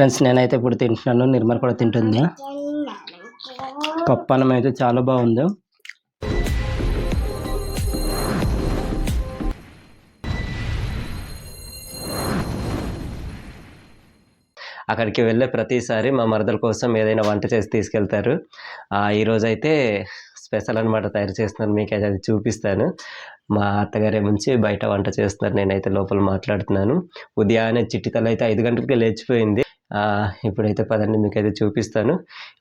Friends నేనైతే ఇప్పుడు తింటున్నాను. నిర్మల్ కూడా తింటుంది. పప్పు అన్నం అయితే చాలా బాగుంది. అక్కడికి వెళ్ళే ప్రతిసారి మా మరదల కోసం ఏదైనా వంట చేసి తీసుకెళ్తారు. ఈరోజు అయితే స్పెషల్ అనమాట తయారు చేస్తున్నారు. మీకు అయితే అది చూపిస్తాను. మా అత్తగారే ముంచి బయట వంట చేస్తున్నారు. నేనైతే లోపల మాట్లాడుతున్నాను. ఉదయాన్నే చిట్టి అయితే ఐదు గంటలకే లేచిపోయింది. ఇప్పుడైతే పదండి మీకు అయితే చూపిస్తాను.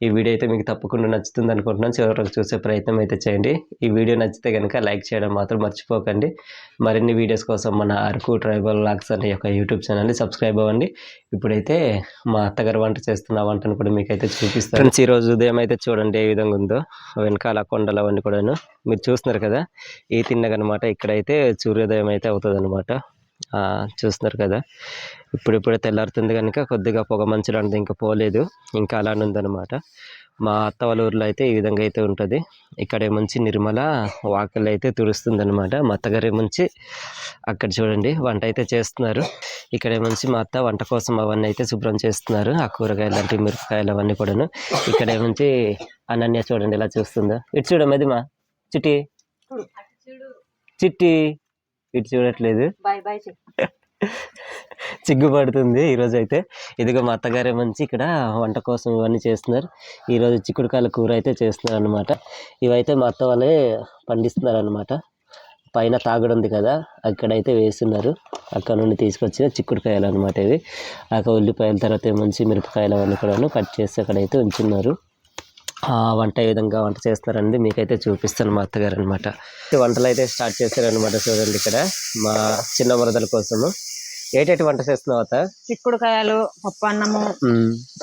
ఈ వీడియో అయితే మీకు తప్పకుండా నచ్చుతుంది అనుకుంటున్నాను. చివరికి చూసే ప్రయత్నం అయితే చేయండి. ఈ వీడియో నచ్చితే కనుక లైక్ చేయడం మాత్రం మర్చిపోకండి. మరిన్ని వీడియోస్ కోసం మన అరకు ట్రైబల్ లాగ్స్ అనే యొక్క యూట్యూబ్ ఛానల్ని సబ్స్క్రైబ్ అవ్వండి. ఇప్పుడైతే మా అత్తగారు వంట చేస్తున్న వంటను కూడా మీకు అయితే చూపిస్తాను. ఫ్రెండ్స్ ఈరోజు ఉదయం అయితే చూడండి ఏ విధంగా ఉందో. వెనకాల కొండలు అవన్నీ కూడాను. మీరు చూస్తున్నారు కదా ఈ తిన్నగనమాట ఇక్కడైతే సూర్యోదయం అయితే అవుతుంది చూస్తున్నారు కదా. ఇప్పుడిప్పుడే తెల్లారుతుంది కనుక కొద్దిగా పొగ మంచు లాంటిది ఇంకా పోలేదు. ఇంకా అలానే ఉందన్నమాట. మా అత్త వాళ్ళ ఊర్లో అయితే ఈ విధంగా అయితే ఉంటుంది. ఇక్కడ ఏముంచి నిర్మల వాకిళ్ళు అయితే తుడుస్తుంది అనమాట మా అత్తగారు ఏముంచి అక్కడ చూడండి వంట అయితే చేస్తున్నారు. ఇక్కడ ఏముంచి మా అత్త వంట కోసం అవన్నీ అయితే శుభ్రం చేస్తున్నారు. ఆ కూరగాయలు లాంటి మిరపకాయలు అవన్నీ కూడాను. ఇక్కడ ఏముంచి అనన్య చూడండి ఎలా చూస్తుందో. ఇటు చూడమ్మది మా చిట్టి. చిట్టి. ఇటు చూడట్లేదు. బాయ్ బాయ్ సిగ్గుపడుతుంది ఈరోజు అయితే ఇదిగో మా అత్తగారే మంచి ఇక్కడ వంట కోసం ఇవన్నీ చేస్తున్నారు. ఈరోజు చిక్కుడుకాయల కూర అయితే చేస్తున్నారు అనమాట ఇవైతే మా అత్త వాళ్ళే పండిస్తున్నారు అనమాట పైన తాగుడు ఉంది కదా అక్కడైతే వేస్తున్నారు. అక్కడ నుండి తీసుకొచ్చిన చిక్కుడుకాయలు అనమాట ఇవి. అక్కడ ఉల్లిపాయల తర్వాత మంచి మిరపకాయలు అవన్నీ కూడా కట్ చేసి అక్కడైతే ఉంచున్నారు. వంట ఏ విధంగా వంట చేస్తారనేది మీకైతే చూపిస్తాను మా అత్తగారు అనమాట వంటలు అయితే స్టార్ట్ చేశారనమాట చూడండి ఇక్కడ మా చిన్న మరదల కోసము. ఏటేటి వంట చేస్తున్నావు అత్త? చిక్కుడుకాయలు పప్పు అన్నము.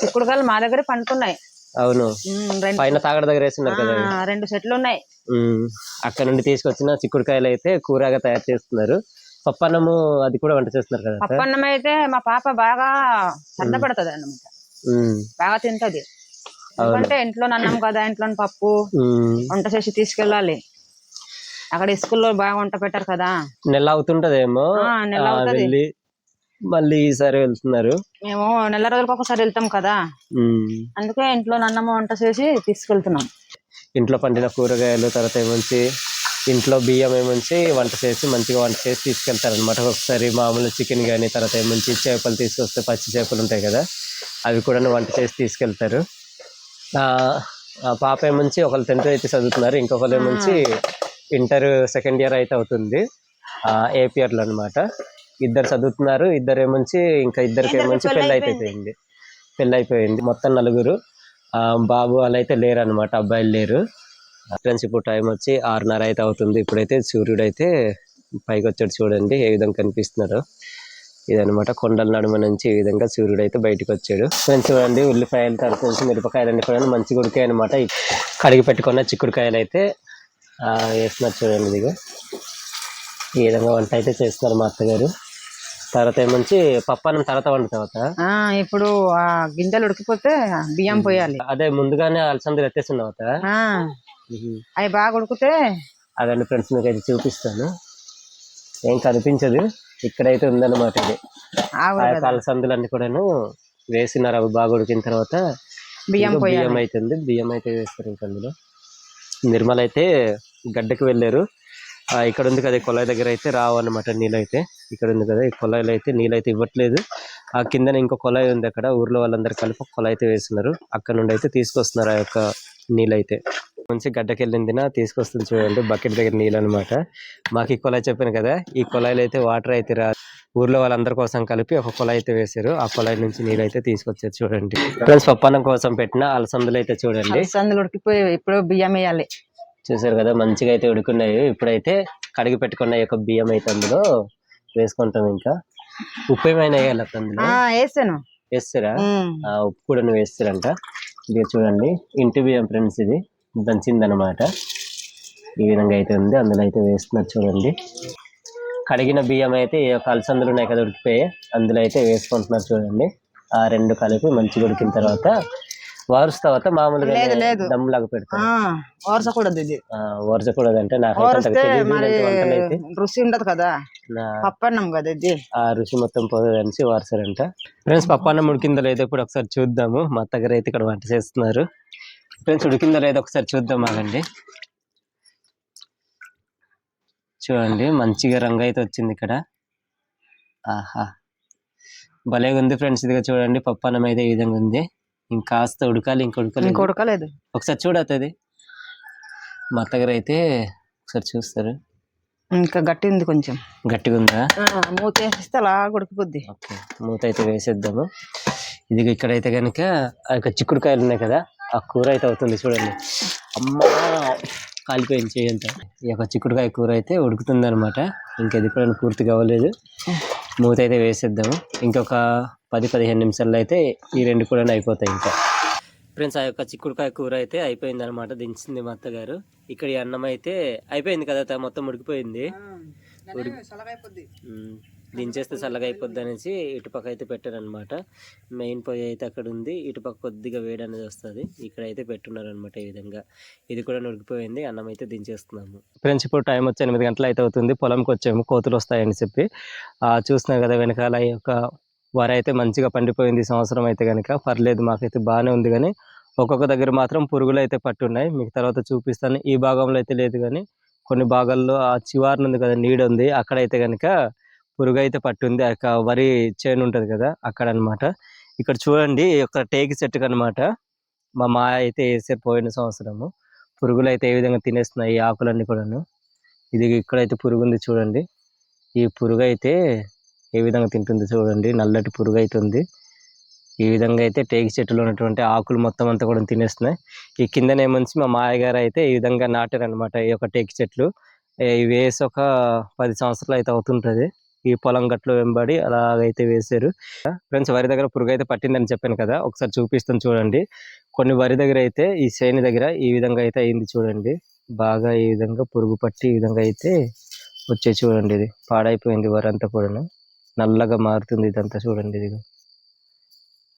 చిక్కుడుకాయలు మా దగ్గర పండుతున్నాయి అవును. పైన తాగడ దగ్గర వేస్తున్నారు కదా. రెండు సెట్లు ఉన్నాయి అక్కడ నుండి తీసుకొచ్చిన చిక్కుడుకాయలు అయితే కూరగా తయారు చేస్తున్నారు. పప్పన్నము అది కూడా వంట చేస్తున్నారు కదా పప్పు అన్నం అయితే మా పాప బాగా సన్నపడుతుంది అన్నమాట బాగా తింటది. ఎందుకంటే ఇంట్లో అన్నం కదా ఇంట్లో పప్పు వంట చేసి తీసుకెళ్ళాలి. అక్కడ స్కూల్లో బాగా వంట పెట్టారు కదా. నెల అవుతుంటదేమో. నెల అవుతది. మళ్ళీ ఈసారి వెళ్తున్నారు. మేము నెల రోజులకు ఒకసారి వెళ్తాం కదా. అందుకే ఇంట్లో అన్నం వంట చేసి తీసుకెళ్తున్నాం. ఇంట్లో పండిన కూరగాయలు తర్వాత ఏమంచి ఇంట్లో బియ్యం ఏమంచి వంట చేసి మంచిగా వంట చేసి తీసుకెళ్తారనమాట ఒకసారి మామూలు చికెన్ కానీ తర్వాత ఏమంచి చేపలు తీసుకొస్తే పచ్చి చేపలు ఉంటాయి కదా అవి కూడా వంట చేసి తీసుకెళ్తారు. పాప ఏమంచి ఒకళ్ళు టెన్త్ అయితే చదువుతున్నారు ఇంకొకరు ఏమంచి ఇంటర్ సెకండ్ ఇయర్ అయితే అవుతుంది. ఏపీఆర్లో అనమాట ఇద్దరు చదువుతున్నారు ఇద్దరు ఏమంచి ఇంకా ఇద్దరికి ఏమంచి పెళ్ళి అయిపోయింది. పెళ్ళి అయిపోయింది మొత్తం నలుగురు. బాబు వాళ్ళు అయితే లేరు అనమాట అబ్బాయిలు లేరు. ఫ్రెండ్స్ ఇప్పుడు టైం వచ్చి ఆరున్నర అయితే అవుతుంది. ఇప్పుడైతే సూర్యుడు అయితే పైకి వచ్చాడు చూడండి ఏ విధంగా కనిపిస్తున్నారో. ఇదనమాట కొండల నడుమ నుంచి ఈ విధంగా సూర్యుడు అయితే బయటకు వచ్చాడు. ఫ్రెండ్స్ చూడండి ఉల్లిపాయలు తర్వాత నుంచి మిరపకాయలు అన్ని కూడా మంచి ఉడికాయి అనమాట కడిగి పెట్టుకున్న చిక్కుడుకాయలు అయితే ఆ, వేస్తున్నారు చూడండి ఇదిగో. ఈ విధంగా వంట అయితే చేస్తున్నారు మా అత్తగారు. తర్వాత ఏమంచి పప్పానం తర్వాత వండుతాం తర్వాత ఇప్పుడు ఆ గింజలు ఉడికిపోతే బియ్యం పోయాలి. అదే ముందుగానే అలసందలు ఎత్తేస్తున్నావు అత్త. ఆ అవి బాగా ఉడికితే అదండి ఫ్రెండ్స్ మీకు అయితే చూపిస్తాను. ఏం కనిపించదు. ఇక్కడైతే ఉందన్నమాట ఇది. అలసందులన్నీ కూడాను వేసినారు అవి బాగా ఉడికిన తర్వాత బియ్యం బియ్యం అవుతుంది బియ్యం అయితే వేస్తారు ఇంకా అందులో. నిర్మల్ అయితే గడ్డకు వెళ్ళారు. ఇక్కడ ఉంది కదా కొలాయి దగ్గర అయితే రావు అన్నమాట నీళ్ళు అయితే ఇక్కడ ఉంది కదా ఈ కొలాయిలో అయితే నీళ్ళు అయితే ఇవ్వట్లేదు. ఆ కిందన ఇంకో కొలాయి ఉంది అక్కడ. ఊర్లో వాళ్ళందరూ కలిపి కొలాయి అయితే వేస్తున్నారు అక్కడ నుండి అయితే తీసుకొస్తున్నారు ఆ యొక్క నీళ్ళు అయితే మంచి గడ్డకి వెళ్ళిందిన తీసుకొస్తుంది చూడండి బకెట్ దగ్గర నీళ్ళు అనమాట మాకు ఈ కొలాయి చెప్పాను కదా ఈ కొలాయిలో అయితే వాటర్ అయితే రా ఊర్లో వాళ్ళందరి కోసం కలిపి ఒక కొలాయి అయితే వేశారు. ఆ కొలాయి నుంచి నీళ్ళు అయితే తీసుకొచ్చారు చూడండి. ఫ్రెండ్స్ పప్పన్నం కోసం పెట్టిన అలసందులు అయితే చూడండి. సందులు ఉడికిపోయి ఇప్పుడు బియ్యం వేయాలి. చూసారు కదా మంచిగా అయితే ఉడుకున్నాయి. ఇప్పుడైతే కడిగి పెట్టుకున్న యొక్క బియ్యం అయితే అందులో వేసుకుంటాం ఇంకా. ఉప్పు ఏమైనా వేయాలి అందులో? వేసాను వేస్తారా? ఉప్పు కూడా వేస్తారంట. ఇది చూడండి ఇంటి బియ్యం ఫ్రెండ్స్ ఇది. దంచిందనమాట. ఈ విధంగా అయితే ఉంది. అందులో అయితే వేస్తున్నారు చూడండి. కడిగిన బియ్యం అయితే ఈ యొక్క అలసందులు ఉన్నాయి కదా ఉడికిపోయి అందులో అయితే వేసుకుంటున్నారు చూడండి. ఆ రెండు కలిపి మంచిగా ఉడికిన తర్వాత వారుస్తావా మామూలుగా లేదు, లేదు. దమ్ లాగా పెడతా ఇది. అంటే నాకు రుచి ఉండదు కదా. పప్పన్నం కదా ఇది. ఆ రుచి మొత్తం పోతుంది అనేసి వారసారంట. ఫ్రెండ్స్ పప్పాన్నం ఉడికిందో లేదో ఇప్పుడు ఒకసారి చూద్దాము. మా అత్తగారు అయితే ఇక్కడ వంట చేస్తున్నారు. ఫ్రెండ్స్ ఉడికిందో లేదో ఒకసారి చూద్దాం ఆగండి. చూడండి మంచిగా రంగు అయితే వచ్చింది ఇక్కడ. ఆహా. భలేగా ఉంది ఫ్రెండ్స్ ఇదిగా చూడండి పప్పాన్నం అయితే ఈ విధంగా ఉంది. ఇంకాస్త ఉడకాలి ఇంక ఉడకాలి ఇంక ఉడకలేదు. ఒకసారి చూడవుతుంది మా అత్తగారు అయితే ఒకసారి చూస్తారు. ఇంకా గట్టి ఉంది కొంచెం. గట్టిగా ఉందా మూత వేసిస్తే అలా ఉడికిపోద్ది. ఓకే మూత అయితే వేసేద్దాము. ఇది ఇక్కడైతే కనుక ఆ యొక్క చిక్కుడుకాయలు ఉన్నాయి కదా. ఆ కూర అయితే అవుతుంది చూడండి. అమ్మా! కాలిపోయింది చేయంత ఈ యొక్క చిక్కుడుకాయ కూర అయితే ఉడుకుతుంది అనమాట ఇంకది కూడా పూర్తిగా అవ్వలేదు. మూత అయితే వేసేద్దాము. ఇంకొక పది పదిహేను నిమిషాల్లో అయితే ఈ రెండు కూడా అయిపోతాయి ఇంకా. ఫ్రెండ్స్ ఆ యొక్క చిక్కుడుకాయ కూర అయితే అయిపోయింది అనమాట దించింది మా అత్తగారు. ఇక్కడ ఈ అన్నం అయితే అయిపోయింది కదా మొత్తం ఉడికిపోయింది. దించేస్తే చల్లగా అయిపోద్ది అనేసి ఇటుపక్క అయితే పెట్టారు అనమాట మెయిన్ పొయ్యి అయితే అక్కడ ఉంది ఇటుపక్క కొద్దిగా వేడి అనేది వస్తుంది. ఇక్కడ అయితే పెట్టున్నారు అనమాట ఈ విధంగా. ఇది కూడా నురిగిపోయింది. అన్నం అయితే దించేస్తున్నాము. ఫ్రెండ్స్ ఇప్పుడు టైం వచ్చి ఎనిమిది గంటలు అయితే అవుతుంది. పొలంకి వచ్చాము. కోతులు వస్తాయని చెప్పి. చూస్తున్నాం కదా వెనకాల ఒక యొక్క వరి అయితే మంచిగా పండిపోయింది ఈ సంవత్సరం అయితే కనుక పర్లేదు మాకైతే బాగానే ఉంది కానీ ఒక్కొక్క దగ్గర మాత్రం పురుగులు అయితే పట్టున్నాయి. మీకు తర్వాత చూపిస్తాను. ఈ భాగంలో అయితే లేదు కానీ కొన్ని భాగాల్లో ఆ చివారిన ఉంది కదా నీడ ఉంది. అక్కడైతే కనుక పురుగు అయితే పట్టుంది. ఆ వరి చేను ఉంటుంది కదా అక్కడ అనమాట ఇక్కడ చూడండి ఈ యొక్క టేకి చెట్టుకు అనమాట మా మా అయితే వేసే పోయిన సంవత్సరము. పురుగులు అయితే ఏ విధంగా తినేస్తున్నాయి ఈ ఆకులన్నీ కూడాను. ఇది ఇక్కడైతే పురుగు ఉంది చూడండి. ఈ పురుగు అయితే ఏ విధంగా తింటుంది చూడండి. నల్లటి పురుగు అయితే ఉంది ఈ విధంగా అయితే టేకి చెట్టులో ఉన్నటువంటి ఆకులు మొత్తం అంతా కూడా తినేస్తున్నాయి. ఈ కిందనేమొంచి మా మాయగారు అయితే ఈ విధంగా నాటారు అనమాట ఈ యొక్క టేకి చెట్లు. ఇవి వేసి ఒక పది సంవత్సరాలు అయితే అవుతుంటుంది. ఈ పొలం గట్లు వెంబడి అలాగైతే వేశారు. ఫ్రెండ్స్ వరి దగ్గర పురుగు అయితే పట్టిందని చెప్పాను కదా ఒకసారి చూపిస్తాను చూడండి. కొన్ని వరి దగ్గర అయితే ఈ శ్రేణి దగ్గర ఈ విధంగా అయితే అయింది చూడండి. బాగా ఈ విధంగా పురుగు పట్టి ఈ విధంగా అయితే వచ్చే చూడండి ఇది. పాడైపోయింది వరి అంతా కూడా నల్లగా మారుతుంది ఇదంతా చూడండి ఇది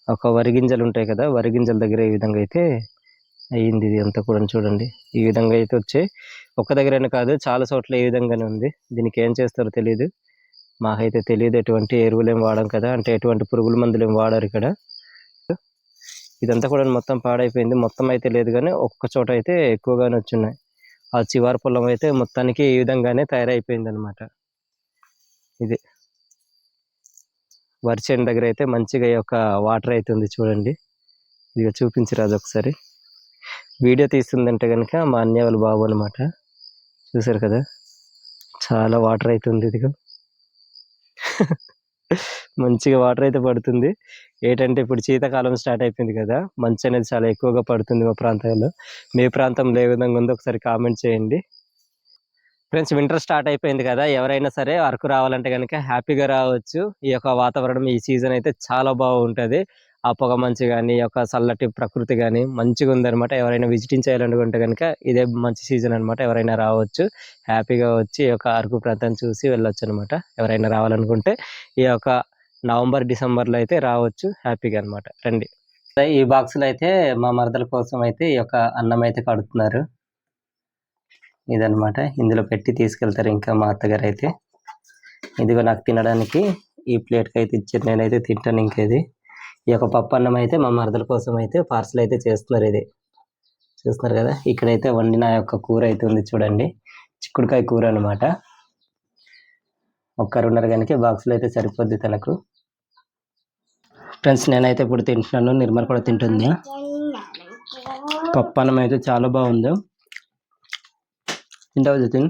ఒక వరి గింజలు ఉంటాయి కదా వరి గింజల దగ్గర ఈ విధంగా అయితే అయ్యింది ఇది అంతా కూడా చూడండి. ఈ విధంగా అయితే వచ్చాయి. ఒక దగ్గరైనా కాదు చాలా చోట్ల ఈ విధంగానే ఉంది. దీనికి ఏం చేస్తారో తెలియదు మాకైతే తెలియదు ఎటువంటి ఎరువులు ఏం వాడం కదా. అంటే ఎటువంటి పురుగుల మందులు ఏం వాడారు ఇక్కడ. ఇదంతా కూడా మొత్తం పాడైపోయింది. మొత్తం అయితే లేదు కానీ ఒక్క చోట అయితే ఎక్కువగానే వచ్చున్నాయి ఆ చివరి పొలం అయితే మొత్తానికి ఈ విధంగానే తయారైపోయింది అనమాట ఇది వరిచేను దగ్గర అయితే మంచిగా ఒక వాటర్ అయితే ఉంది చూడండి. ఇదిగో అది ఒకసారి. వీడియో తీస్తుందంటే కనుక మా అన్నయ్య వాళ్ళ బాబు అనమాట చూసారు కదా? చాలా వాటర్ అయితే ఉంది ఇదిగో. మంచిగా వాటర్ అయితే పడుతుంది. ఏంటంటే ఇప్పుడు శీతాకాలం స్టార్ట్ అయిపోయింది కదా మంచు అనేది చాలా ఎక్కువగా పడుతుంది మా ప్రాంతంలో. మీ ప్రాంతంలో ఏ విధంగా ఉందో ఒకసారి కామెంట్ చేయండి. ఫ్రెండ్స్ వింటర్ స్టార్ట్ అయిపోయింది కదా ఎవరైనా సరే అరకు రావాలంటే కనుక హ్యాపీగా రావచ్చు. ఈ యొక్క వాతావరణం ఈ సీజన్ అయితే చాలా బాగుంటుంది. ఆ పొగ మంచు కానీ ఒక యొక్క చల్లటి ప్రకృతి కానీ మంచిగా ఉందన్నమాట ఎవరైనా విజిటింగ్ చేయాలనుకుంటే కనుక ఇదే మంచి సీజన్ అన్నమాట. ఎవరైనా రావచ్చు హ్యాపీగా వచ్చి ఈ యొక్క అరకు ప్రాంతాన్ని చూసి వెళ్ళొచ్చు అనమాట ఎవరైనా రావాలనుకుంటే ఈ యొక్క నవంబర్ డిసెంబర్లో అయితే రావచ్చు హ్యాపీగా అన్నమాట. రండి. ఈ బాక్సులు అయితే మా మరదల కోసం అయితే ఈ యొక్క అన్నం అయితే కడుతున్నారు. ఇదనమాట ఇందులో పెట్టి తీసుకెళ్తారు ఇంకా మా అత్తగారు అయితే. ఇదిగో నాకు తినడానికి ఈ ప్లేట్కి అయితే ఇచ్చారు. నేనైతే తింటాను ఇంకేది. ఈ యొక్క పప్పు అన్నం అయితే మా మరదల కోసం అయితే పార్సల్ అయితే చేస్తున్నారు ఇది. చూస్తున్నారు కదా? ఇక్కడైతే వండిన యొక్క కూర అయితే ఉంది చూడండి. చిక్కుడుకాయ కూర అనమాట ఒక్కరున్నారు కనుక బాక్స్లో అయితే సరిపోద్ది తనకు. ఫ్రెండ్స్ నేనైతే ఇప్పుడు తింటున్నాను. నిర్మల్ కూడా తింటుంది. పప్పు అన్నం అయితే చాలా బాగుంది. తింటావు జతిన్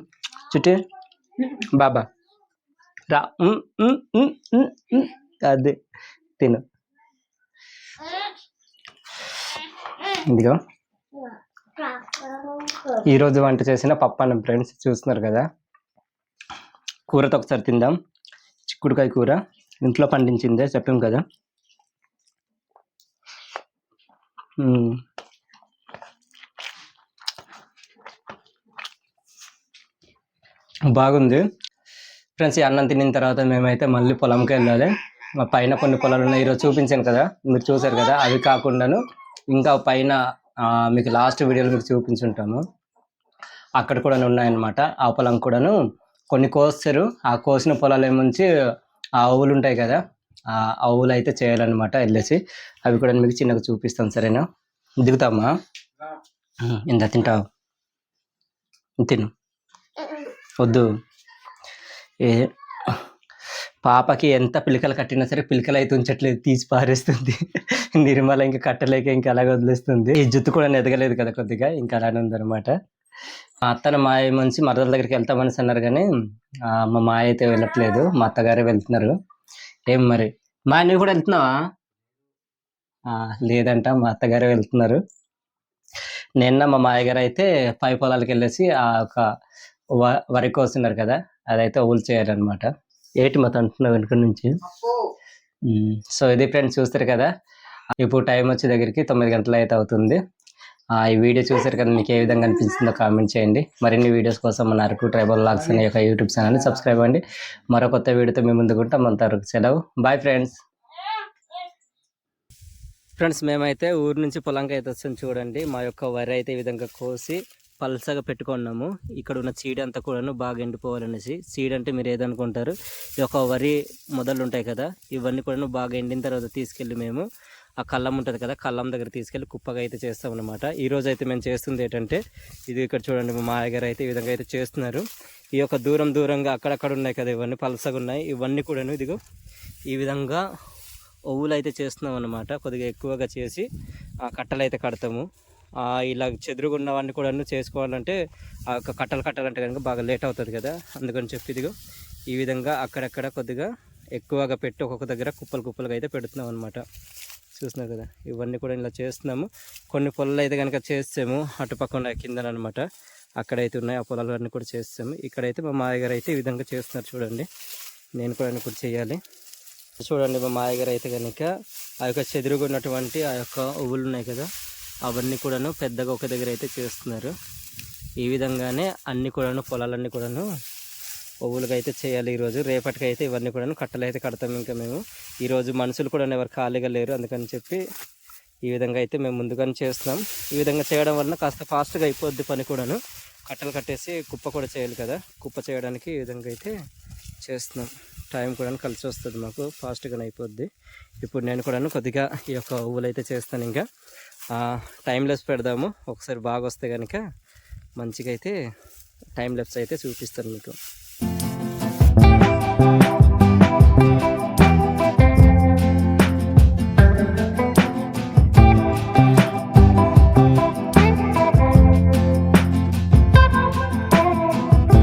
చుట్టి. బాబా. రా. అది అదే. తిను. ఇదిగో. ఈరోజు వంట చేసిన పప్పు అన్నం ఫ్రెండ్స్ చూస్తున్నారు కదా. కూరతో ఒకసారి తిందాం. చిక్కుడుకాయ కూర. ఇంట్లో పండించిందే చెప్పాం కదా. బాగుంది. ఫ్రెండ్స్ ఈ అన్నం తిన్న తర్వాత మేమైతే మళ్ళీ పొలంకి వెళ్ళాలి. మా పైన కొన్ని పొలాలు ఉన్నాయి. ఈరోజు చూపించాను కదా. మీరు చూసారు కదా. అవి కాకుండాను ఇంకా పైన మీకు లాస్ట్ వీడియోలో మీకు చూపించుంటాము అక్కడ కూడా ఉన్నాయన్నమాట. ఆ పొలం కూడాను కొన్ని కోస్తారు. ఆ కోసిన పొలాలు ఏముంచి ఆ ఆవులు ఉంటాయి కదా ఆ ఆవులు అయితే చేయాలన్నమాట వెళ్ళేసి అవి కూడా మీకు చిన్నగా చూపిస్తాను సరేనా? దిగుతామా ఇంత తింటావు. తిను. వద్దు. ఏ పాపకి ఎంత పిలకలు కట్టినా సరే పిలకలు అయితే ఉంచట్లేదు తీసి పారేస్తుంది. నిర్మల ఇంకా కట్టలేక ఇంకా అలాగే వదిలేస్తుంది. ఈ జుత్తు కూడా ఎదగలేదు కదా కొద్దిగా ఇంకా అలానే ఉందన్నమాట. మా అత్తన మాయ మంచి మరదల దగ్గరికి వెళ్తామని అన్నారు కానీ మా మాయ అయితే వెళ్ళట్లేదు. మా అత్తగారే వెళ్తున్నారు. ఏం మరి? మా నువ్వు కూడా వెళ్తున్నావా? లేదంట మా అత్తగారే వెళ్తున్నారు. నిన్న మా మాయగారు అయితే పై పొలాలకు వెళ్ళేసి ఆ ఒక వ- వరి కోస్తున్నారు కదా అదైతే ఊలు చేయాలన్నమాట. ఏటి మొత్తం అంటున్నావు వెనుక నుంచి? సో ఇది ఫ్రెండ్స్ చూస్తారు కదా ఇప్పుడు టైం వచ్చే దగ్గరికి తొమ్మిది గంటలు అయితే అవుతుంది. ఆ, ఈ వీడియో చూసారు కదా మీకు ఏ విధంగా అనిపించిందో కామెంట్ చేయండి. మరిన్ని వీడియోస్ కోసం మన అరకు ట్రైబల్ లాగ్స్ అనే యొక్క యూట్యూబ్ ఛానల్ని సబ్స్క్రైబ్ అవ్వండి. మరో కొత్త వీడియోతో మేము ముందుకుంటాం అంతవరకు సెలవు. Bye friends. ఫ్రెండ్స్ మేమైతే ఊరు నుంచి పొలంకి అయితే వచ్చాం చూడండి. మా యొక్క వరి అయితే ఈ విధంగా కోసి పల్సగా పెట్టుకున్నాము. ఇక్కడ ఉన్న సీడ్ అంతా కూడాను బాగా ఎండిపోవాలనేసి. సీడ్ అంటే మీరు ఏదనుకుంటారు ఈ యొక్క వరి మొదలు ఉంటాయి కదా ఇవన్నీ కూడాను బాగా ఎండిన తర్వాత తీసుకెళ్ళి మేము ఆ కళ్ళం ఉంటుంది కదా కళ్ళం దగ్గర తీసుకెళ్ళి కుప్పగా అయితే చేస్తాం అనమాట ఈరోజు అయితే మేము చేస్తుంది ఏంటంటే ఇది ఇక్కడ చూడండి మా దగ్గర అయితే ఈ విధంగా అయితే చేస్తున్నారు. ఈ యొక్క దూరం దూరంగా అక్కడక్కడ ఉన్నాయి కదా ఇవన్నీ పలసగా ఉన్నాయి. ఇవన్నీ కూడాను ఇదిగో ఈ విధంగా ఒవ్వులు అయితే చేస్తున్నాం అనమాట కొద్దిగా ఎక్కువగా చేసి ఆ కట్టలు అయితే కడతాము. ఇలా చెదురుగున్నవన్నీ కూడా చేసుకోవాలంటే ఆ యొక్క కట్టలు కట్టాలంటే కనుక బాగా లేట్ అవుతుంది కదా. అందుకని చెప్పి ఇదిగో ఈ విధంగా అక్కడక్కడ కొద్దిగా ఎక్కువగా పెట్టి ఒక్కొక్క దగ్గర కుప్పలు కుప్పలుగా అయితే పెడుతున్నాం అనమాట చూస్తున్నారు కదా ఇవన్నీ కూడా ఇలా చేస్తున్నాము. కొన్ని పొలాలు అయితే కనుక చేస్తాము. అటుపక్క ఉన్నాయి కింద అనమాట అక్కడైతే ఉన్నాయి ఆ పొలాలన్నీ కూడా చేస్తాము. ఇక్కడైతే మా మాయగారు అయితే ఈ విధంగా చేస్తున్నారు చూడండి. నేను కూడా ఇప్పుడు చేయాలి. చూడండి మా మాయగారు అయితే కనుక ఆ యొక్క చెదురుగా ఉన్నటువంటి ఆ యొక్క ఉవ్వులు ఉన్నాయి కదా. అవన్నీ కూడాను పెద్దగా ఒక దగ్గర అయితే చేస్తున్నారు. ఈ విధంగానే అన్నీ కూడాను పొలాలన్నీ కూడాను పువ్వులుగా అయితే చేయాలి ఈరోజు. రేపటికి అయితే ఇవన్నీ కూడాను కట్టలు అయితే కడతాం ఇంకా మేము. ఈరోజు మనుషులు కూడా ఎవరు ఖాళీగా లేరు అందుకని చెప్పి ఈ విధంగా అయితే మేము ముందుగానే చేస్తున్నాం. ఈ విధంగా చేయడం వలన కాస్త ఫాస్ట్గా అయిపోద్ది పని కూడాను. కట్టలు కట్టేసి కుప్ప కూడా చేయాలి కదా. కుప్ప చేయడానికి ఈ విధంగా అయితే చేస్తున్నాం. టైం కూడా కలిసి వస్తుంది మాకు. ఫాస్ట్గా అయిపోద్ది. ఇప్పుడు నేను కూడాను కొద్దిగా ఈ యొక్క ఊవులు అయితే చేస్తాను ఇంకా. టైంలెస్ పెడదాము. ఒకసారి బాగా వస్తే కనుక మంచిగా అయితే టైం లెప్స్ అయితే చూపిస్తాను మీకు.